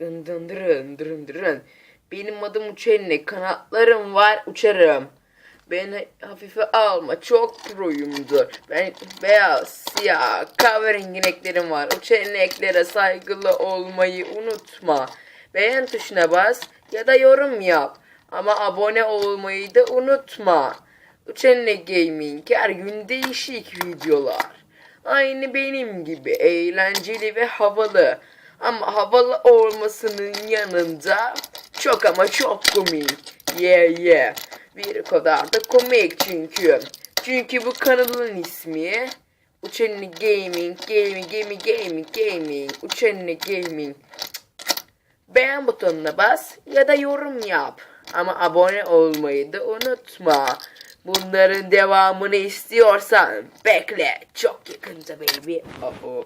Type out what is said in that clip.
Dın dın dırın dırın dırın. Benim adım Uçenli. Kanatlarım var uçarım. Beni hafife alma çok proyumdur. Ben beyaz, siyah, kahverengi renklerim var. Uçan renklere saygılı olmayı unutma. Beğen tuşuna bas ya da yorum yap. Ama abone olmayı da unutma. Uçanlı Gaming her gün değişik videolar. Aynı benim gibi eğlenceli ve havalı. Ama havalı olmasının yanında çok ama çok komik. Yeah yeah. Bir kadar da komik çünkü. Çünkü bu kanalın ismi Uçanlı Gaming, Gaming, Gaming, Gaming, Gaming, Uçanlı Gaming. Beğen butonuna bas ya da yorum yap. Ama abone olmayı da unutma. Bunların devamını istiyorsan bekle. Çok yakında baby. Oh, oh.